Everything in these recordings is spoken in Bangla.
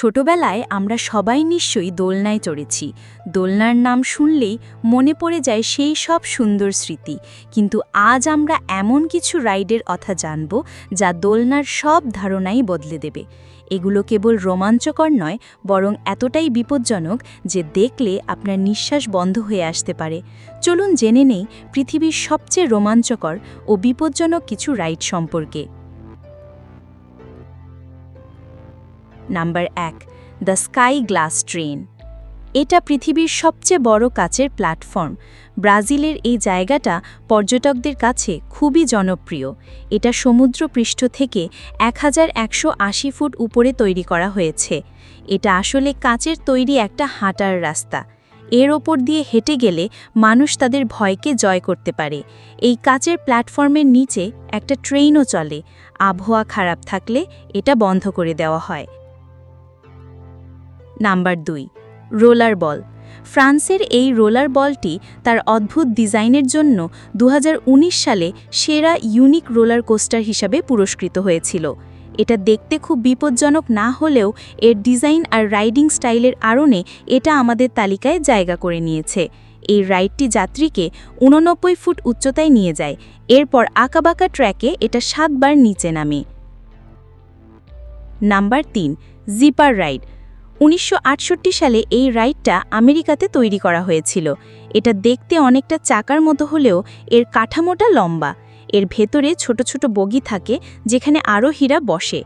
ছোটবেলায় আমরা সবাই নিশ্চয়ই দোলনায় চড়েছি। দোলনার নাম শুনলেই মনে পড়ে যায় সেই সব সুন্দর স্মৃতি। কিন্তু আজ আমরা এমন কিছু রাইডের কথা জানব যা দোলনার সব ধারণাই বদলে দেবে। এগুলো কেবল রোমাঞ্চকর নয়, বরং এতটাই বিপজ্জনক যে দেখলে আপনার নিঃশ্বাস বন্ধ হয়ে আসতে পারে। চলুন জেনে নেই পৃথিবীর সবচেয়ে রোমাঞ্চকর ও বিপজ্জনক কিছু রাইড সম্পর্কে। নাম্বার এক, দ্য স্কাই গ্লাস ট্রেন। এটা পৃথিবীর সবচেয়ে বড় কাচের প্ল্যাটফর্ম। ব্রাজিলের এই জায়গাটা পর্যটকদের কাছে খুবই জনপ্রিয়। এটা সমুদ্রপৃষ্ঠ থেকে এক হাজার একশো আশি ফুট উপরে তৈরি করা হয়েছে। এটা আসলে কাচের তৈরি একটা হাঁটার রাস্তা। এর ওপর দিয়ে হেঁটে গেলে মানুষ তাদের ভয়কে জয় করতে পারে। এই কাচের প্ল্যাটফর্মের নিচে একটা ট্রেনও চলে। আবহাওয়া খারাপ থাকলে এটা বন্ধ করে দেওয়া হয়। নাম্বার দুই, রোলার বল। ফ্রান্সের এই রোলার বলটি তার অদ্ভুত ডিজাইনের জন্য দু হাজার উনিশ সালে সেরা ইউনিক রোলার কোস্টার হিসাবে পুরস্কৃত হয়েছিল। এটা দেখতে খুব বিপজ্জনক না হলেও এর ডিজাইন আর রাইডিং স্টাইলের আড়নে এটা আমাদের তালিকায় জায়গা করে নিয়েছে। এই রাইডটি যাত্রীকে উননব্বই ফুট উচ্চতায় নিয়ে যায়। এরপর আঁকাবাঁকা ট্র্যাকে এটা সাতবার নিচে নামে। নাম্বার তিন, জিপার রাইড। উনিশশো আটষট্টি সালে এই রাইডটা আমেরিকাতে তৈরি করা হয়েছিল। এটা দেখতে অনেকটা চাকার মতো হলেও এর কাঠামোটা লম্বা। এর ভেতরে ছোট ছোট বগি থাকে, যেখানে আরোহীরা বসে।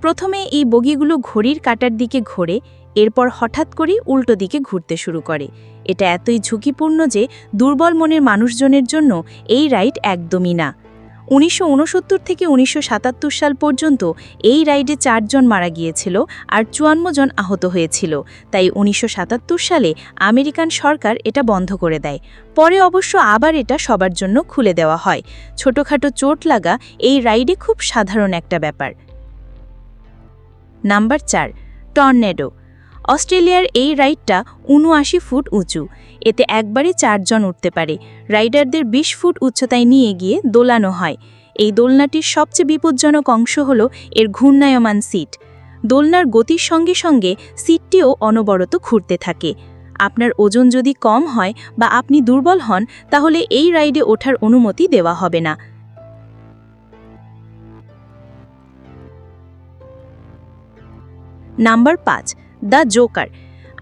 প্রথমে এই বগিগুলো ঘড়ির কাটার দিকে ঘোরে, এরপর হঠাৎ করেই উল্টো দিকে ঘুরতে শুরু করে। এটা এতই ঝুঁকিপূর্ণ যে দুর্বল মনের মানুষজনের জন্য এই রাইড একদমই না। উনিশশো ঊনসত্তর থেকে উনিশশো সাতাত্তর সাল পর্যন্ত এই রাইডে চারজন মারা গিয়েছিল আর চুয়ান্ন জন আহত হয়েছিল। তাই উনিশশো সাতাত্তর সালে আমেরিকান সরকার এটা বন্ধ করে দেয়। পরে অবশ্য আবার এটা সবার জন্য খুলে দেওয়া হয়। ছোটখাটো চোট লাগা এই রাইডে খুব সাধারণ একটা ব্যাপার। নাম্বার চার, টর্নেডো। অস্ট্রেলিয়ার এই রাইডটা উনআশি ফুট উঁচু। এতে একবারে চারজন উঠতে পারে। রাইডারদের ২০ ফুট উচ্চতায় নিয়ে গিয়ে দোলানো হয়। এই দোলনাটির সবচেয়ে বিপজ্জনক অংশ হল এর ঘূর্ণায়মান সিট। দোলনার গতির সঙ্গে সঙ্গে সিটটিও অনবরত ঘুরতে থাকে। আপনার ওজন যদি কম হয় বা আপনি দুর্বল হন, তাহলে এই রাইডে ওঠার অনুমতি দেওয়া হবে না। নাম্বার পাঁচ দ্য জোকার।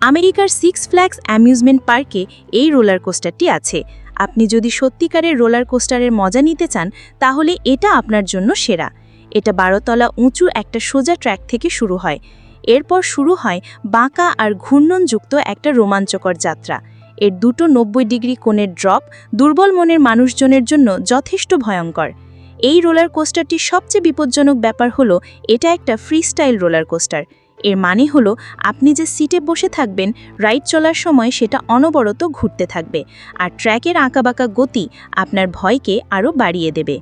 আমেরিকার সিক্স ফ্ল্যাগস অ্যামিউজমেন্ট পার্কে এই রোলার কোস্টারটি আছে। আপনি যদি সত্যিকারের রোলার কোস্টারের মজা নিতে চান, তাহলে এটা আপনার জন্য সেরা। এটা বারোতলা উঁচু একটা সোজা ট্র্যাক থেকে শুরু হয়। এরপর শুরু হয় বাঁকা আর ঘূর্ণনযুক্ত একটা রোমাঞ্চকর যাত্রা। এর দুটো নব্বই ডিগ্রি কোণের ড্রপ দুর্বল মনের মানুষজনের জন্য যথেষ্ট ভয়ঙ্কর। এই রোলার কোস্টারটির সবচেয়ে বিপজ্জনক ব্যাপার হলো, এটা একটা ফ্রিস্টাইল রোলার কোস্টার। এর মানে হলো, আপনি যে সিটে বসে থাকবেন, রাইড চলার সময় সেটা অনবরত ঘুরতে থাকবে, আর ট্র্যাকের আঁকাবাঁকা গতি আপনার ভয়কে আরও বাড়িয়ে দেবে।